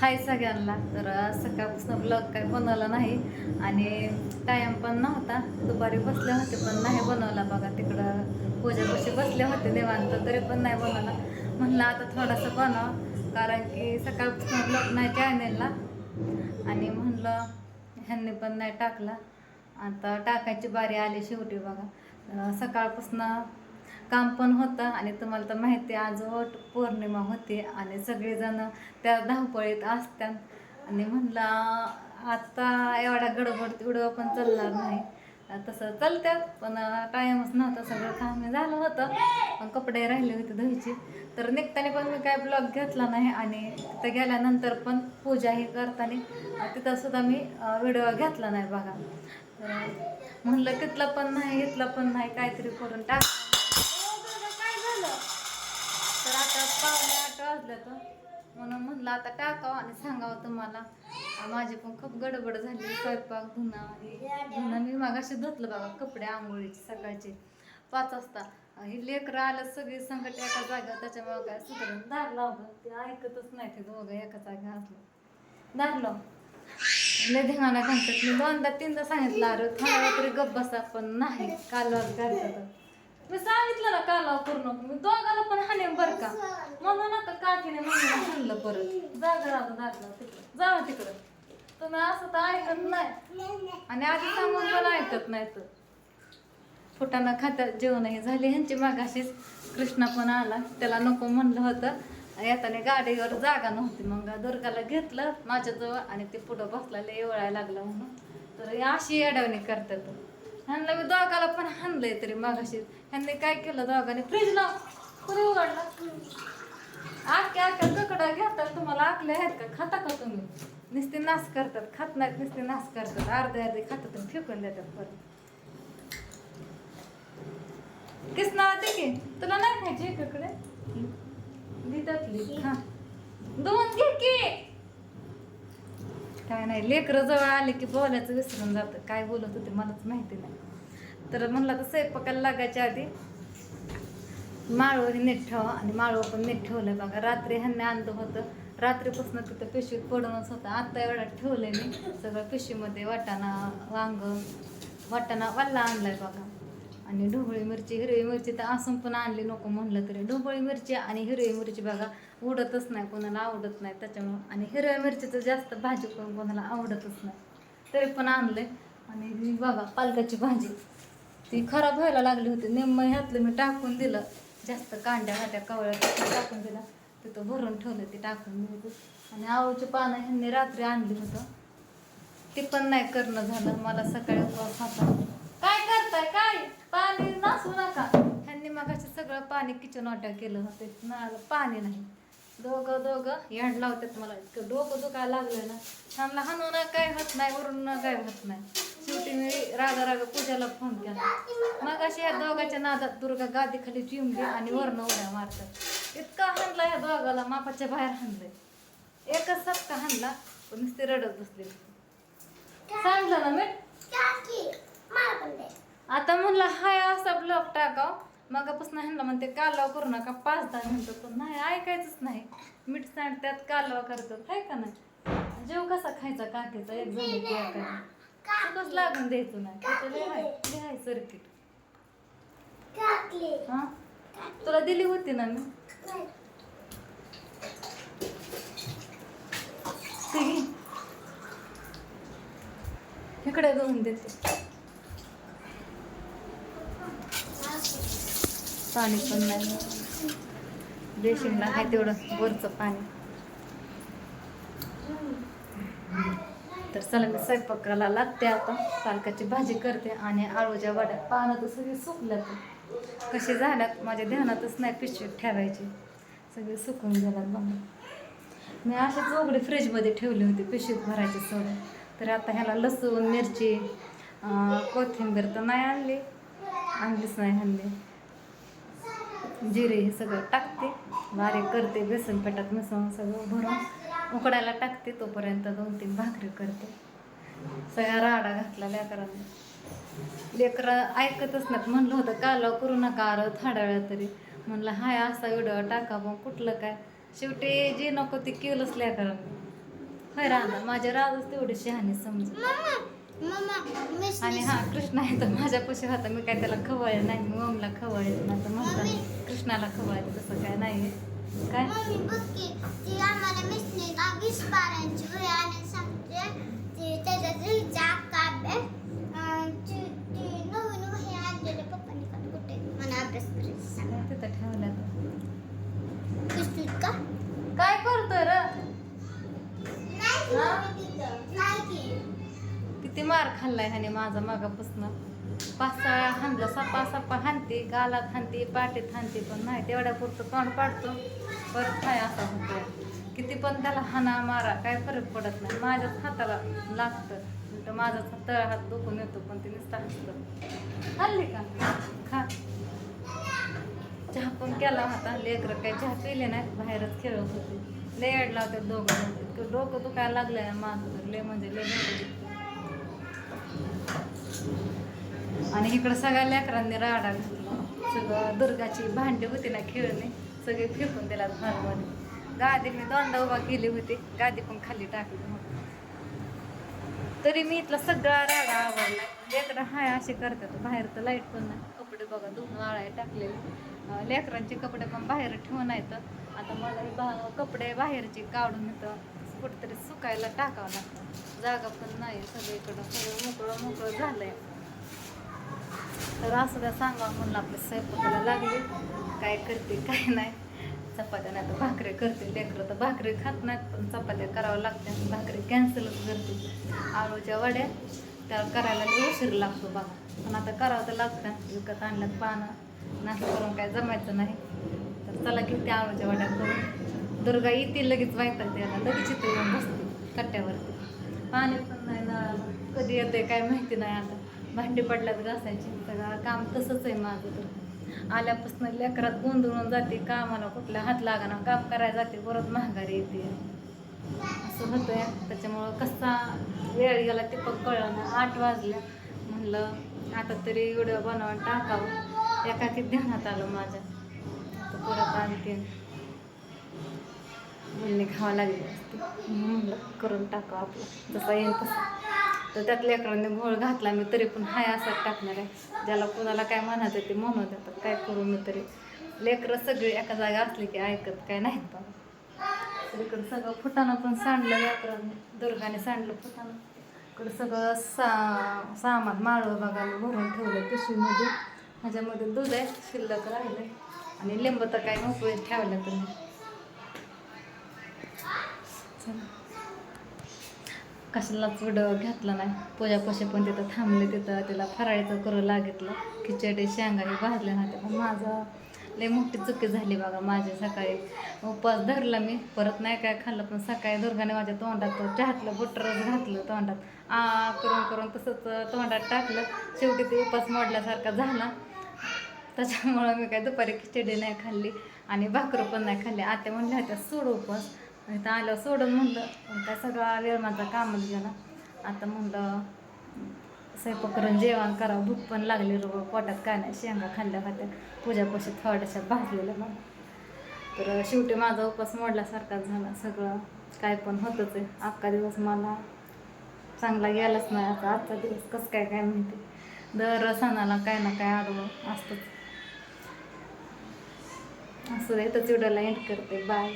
हाय सगळ्यांना. तर सकाळपासून ब्लॉग काय बनवला नाही आणि टाईम पण नव्हता. दुपारी बसले होते पण नाही बनवला बघा. तिकडं पूजापाशी बसले होते देवांत तरी पण नाही बनवला. म्हणलं आता थोडासा बनव कारण की सकाळपासून ब्लॉग नाही चॅनेलला आणि म्हणलं ह्यांनी पण नाही टाकला. आता टाकायची बारी आली शेवटी बघा. सकाळपासून काम पण होतं आणि तुम्हाला तर माहिती आहे, आज वट पौर्णिमा होती आणि सगळेजण त्या धावपळीत असतात. आणि म्हणलं आता एवढा गडबड उडवं पण चालणार नाही. तसं चालत्यात पण कायमच नव्हतं सगळं काम झालं होतं. पण कपडे राहिले होते धुईचे तर निघताना पण मी काय ब्लॉग घेतला नाही आणि तिथं गेल्यानंतर पण पूजाही करताना तिथंसुद्धा तिथं सुद्धा मी व्हिडिओ घेतला नाही बघा. तर म्हणलं तिथलं पण नाही इथलं पण नाही काहीतरी करून टाक काय झालं तर आता पावणे आठ वाजलं तर. म्हणून म्हणलं आता टाकावं आणि सांगावं तुम्हाला. माझी पण खूप गडबड झाली स्वयंपाक धुणं. धुणं मी मागाशी धुतलं बघा कपडे आंघोळीचे सकाळचे. पाच वाजता. ही लेकरं आलं सगळी संकट एका जागा त्याच्यामुळे काय सुधारून दार लावलं. ते ऐकतच नाही ते दोघं एका जागा असलं. दार लाव. लय धिंगाणा घालतात. मी दोनदा तीनदा सांगितलं अरे थोडा तरी गप्प बसा. पण नाही कालवाच घालतात. मी सांगितलं ना कालवा करू नको. मी दोघं बर का? म्हणून आता काकीने म्हणून म्हणलं परत. जागा राहतो दाखला तिकडं. जावा तिकडं. तुम्ही असं तर ऐकत नाही. आणि आधी सांगून पण ऐकत नाही तर. फुटाणा खात्यात जेवणही झाली ह्यांची मागाशीच कृष्णा पण आला. त्याला नको म्हणलं होतं. येताना गाडीवर जागा नव्हती. मग दुर्गाला घेतलं माझ्याजवळ आणि ते पुढं बसलेलं एवढायला लागलं म्हणून. तर अशी अडवणी करतात. ह्यांना मी दोघाला पण हाणलंय तरी मागाशी. ह्यांनी काय केलं दोघांनी? फ्रीज लाव. कुणी उघडला. आख्या आख्या ककडा घेतात तुम्हाला आकले आहेत का? खाता का तुम्ही? नुसते नाश करतात खात नाहीत नुसते नाश करतात. अर्धे अर्धे खातात आणि फेकून देतात परत. किसना ते की? तुला नाही खायची इकडे देतात हा. दोन घे की. काय नाही लेकरं जवळ आले की बोलायचं विसरून जातं. काय बोलत होते मलाच माहिती नाही. तर म्हणलं तर स्वयंपाकाला लागायच्या आधी माळव हे नीट ठेवा आणि माळव पण नीट ठेवलंय बघा. रात्री ह्यांनी आणलं होतं. रात्रीपासून तिथं पिशवीत पडूनच होतं. आत्ता एवढा ठेवलंय मी. सगळं पिशवीमध्ये वाटाणा वांग वाटाणा वाल्ला आणलाय बघा. आणि ढोबळी मिरची हिरवी मिरची तर असून पण आणली नको म्हणलं तरी. ढोबळी मिरची आणि हिरवी मिरची बघा उडतच नाही. कोणाला आवडत नाही त्याच्यामुळं. आणि हिरव्या मिरचीचं जास्त भाजी पण कोणाला आवडतच नाही. तरी पण आणले आणि बघा पालकाची भाजी. ती खराब व्हायला लागली होती. निम्म ह्यातलं मी टाकून दिलं. जास्त कांड्या होत्या कवळ्या टाकून दिला. तिथं भरून ठेवलं ते टाकून दिलं आणि आवळची पानं ह्यांनी रात्री आणली होतं. ते पण नाही करणं झालं मला सकाळी उपवास होता. काय करताय काय? पाणी नासू नका. ह्यांनी मगाशी सगळं पाणी किचन वाट्या केलं होतं. नळाला पाणी नाही. दोघं दोघं यांड लावतात मला. इतकं डोकं दुखायला लागलं ना. ह्यांना ना काय होत नाही वरून काय होत नाही. शेवटी मी राधा रागा पूजाला फोन केला. मग अशी ह्या दोघाच्या नादात दुर्गा गादीखाली चिमली आणि वरण उड्या मारतात. इतका हाणला ह्या दोघाला मापाच्या बाहेर हाणलंय. एकच सप्ता हाणला पण नुसती रडत बसली. सांगलं ना मी? आता म्हणलं हाय असा ब्लॉग टाकाव. मगापासून ह्यांना म्हणते कालवा करू नका पाच दहा मिनटं पण नाही ऐकायचंच नाही. मीठ सांडत्यात कालवा करतात हाय का नाही? जेव कसा खायचा काकीचा एक जण काय लागून द्यायचं नाही. त्याचं लय हाय लय हाय सर्किट हा? तुला दिली होती ना मी. इकडे जाऊन देते. पाणी पण नाही. बेसिनला आहे तेवढं वरचं पाणी. तर चला मी स्वयंपाकाला लागते आता. पालकाची भाजी करते आणि आळूच्या वड्या पानं तर सगळी सुकल्यात. कसे झाल्यात? माझ्या ध्यानातच नाही पिशवीत ठेवायची. सगळी सुकून गेल्यात बघा. मी अशीच उघडे फ्रीजमध्ये ठेवली होती पिशवीत भरायचे सोडून तर आता ह्याला लसूण मिरची कोथिंबीर तर नाही आणली. आणलीच नाही आणली जिरे हे सगळं टाकते. बारीक करते बेसन पेटात मिसळून सगळं भरून. उकडायला टाकते तोपर्यंत दोन तीन भाकरी करते. सगळ्या राडा घातला लेकरांनी. लेकरं ऐकतच नाहीत. म्हणलं होतं कालव करू नका अरे थोड्या वेळा तरी. म्हणलं हाय असा व्हिडिओ टाका मग कुठलं काय? शेवटी जे नको ते केलंच लेकरांनी. होय राधा माझ्या राधच तेवढी शहाणी समज आणि हा कृष्णा आहे तर माझ्यापाशी होता. मी काय त्याला खवळ नाही. मी मम्मीला खवळ ना तर म्हणतात कृष्णाला खवळ तसं काय नाही काय? मम्मी बघ की ती आम्हाला मिसने वीस पारांची वही आणि सांगते ती त्याच्या दिलचा अख्खा अभ्यास अं, ती ती नवीन वही आणलेले पप्पांनी का कुठे मला अभ्यास करायचं सांग तिथं पिस्तूल का काय करतोय र नाही की. नाही किती मार खाल्लाय ह्याने माझा मागापासून पाच सहा हाणलं सपा सपा हाणते गालात हाणते पाटीत हाणते पण नाही तेवढ्या पुरतं तोंड पाडतो. परत काय असा होतो किती पण त्याला हाना मारा काय फरक पडत नाही. माझ्याच हाताला लागतं. उलटं माझाच हात तळ हात दुखून येतो पण ते नुसतं हसतं. हल्ली का? खा. चहा पण केला होता. लेकरं काही चहा पिले नाही बाहेरच खेळत होते. लेड लावते दोघं डोकं दुखायला लागलंय माझं तर लय म्हणजे लय म्हणजे आणि इकडं सगळ्या लेकरांनी राडा घातला सगळं दुर्गाची भांडी होती ना खेळणे सगळे फेकून दिला घरमध्ये गादी मी दोनदा उभा केली होती गादी पण खाली टाकली मग तरी मी इथला सगळा राडा आवडला लेकरं हाय असे करतात बाहेर तर लाइट पण नाही. कपडे बघा दोन वाळाय टाकलेले. लेकरांचे कपडे पण बाहेर ठेवून आहेत. आता मला हे बा कपडे बाहेरचे काढून येतं कुठेतरी सुकायला टाकावं लागतं. जागा पण नाही सगळीकडं. सगळं मोकळं मोकळं झालंय. तर असं काय सांगा म्हणलं आपलं स्वयंपाकाला लागले. काय करते काय नाही. चपात्या नाही तर भाकरी करते. लेकरं तर भाकरी खात नाहीत पण चपात्या करावं लागते भाकरी कॅन्सलच करते. आळूच्या वड्या त्या करायला उशीर लागतो बघा पण आता करावं तर लागतं. विकत आणल्यात पानं. नाश्ता करून काय जमायचं नाही. तर चला घेते आळूच्या वड्या करून. दुर्गा येते लगेच व्हायतात त्याला लगेच इथे येऊन बसते कट्ट्यावरती. पाणी पण नाही ना कधी येते काय माहिती नाही आता. भांडी पडल्यात घासायची. सगळं काम तसंच आहे माझं तर. आल्यापासून लेकरात गोंधळून जाते कामाला कुठला हात लागाना काम करायला जाते परत महागारी येते. असं होतंय. त्याच्यामुळं कसा वेळ गेला ते पण कळलं ना आठ वाजल्या. म्हणलं आता तरी व्हिडिओ बनवून टाकावं. एकाकी ध्यानात आलं माझ्या. आता परत आणखी बोलणे खावं लागली. म्हणलं करून टाकावं आपलं. जसं येईल तसं. तर त्यात लेकरांनी घोळ घातला मी तरी पण हाय असं टाकणार आहे. ज्याला कोणाला काय म्हणायचं ते म्हणत येतात काय करू मी तरी. लेकरं सगळी एका जागा असली की ऐकत काय नाहीत पण इकडं सगळं फुटाणं पण सांडलं लेकरांनी दुर्गाने सांडलं फुटाणं. इकडं सगळं सा सामान माळं बघायला भरून ठेवलं पिशवीमध्ये. माझ्यामध्ये दूध आहे शिल्लक राहिलं आणि लिंब तर काय मोकळे ठेवलं तुम्ही. कशालाच व्हिडिओ घातला नाही. पूजापाशी पण तिथं थांबले तिथं तिला फराळीचं करू लागितलं. खिचडी शेंगा हे भाजल्या नव्हत्या. पण माझं लय मोठी चुकी झाली बघा माझी सकाळी. उपवास धरला मी परत नाही काय खाल्लं पण सकाळी दुर्गाने माझ्या तोंडात चहातलं बुटरच घातलं तोंडात. आ करून करून तसंच तोंडात टाकलं. शेवटी ते उपास मोडल्यासारखा झाला. त्याच्यामुळं मी काय दुपारी खिचडी नाही खाल्ली आणि भाकरं पण नाही खाल्ली. आत्या म्हणल्या होत्या सोड उपवास. इथं आलं सोडून म्हणलं त्या काय सगळा वेळ माझा कामच गेला. आता म्हणलं स्वयंपाक करून जेवण करावं भूक पण लागली रोग पोटात काय नाही शेंगा खाल्ल्या होत्या पूजापाशी थोड्याशा भाजलेल्या मग. तर शेवटी माझा उपास मोडल्यासारखाच झाला सगळं काय पण होतंच आहे. अख्खा दिवस मला चांगला गेलाच नाही आता आजचा दिवस कसं काय काय माहिती. दर सणाला काय ना काय आडवं असतंच. असं येतच व्हिडिओला एंड करते. बाय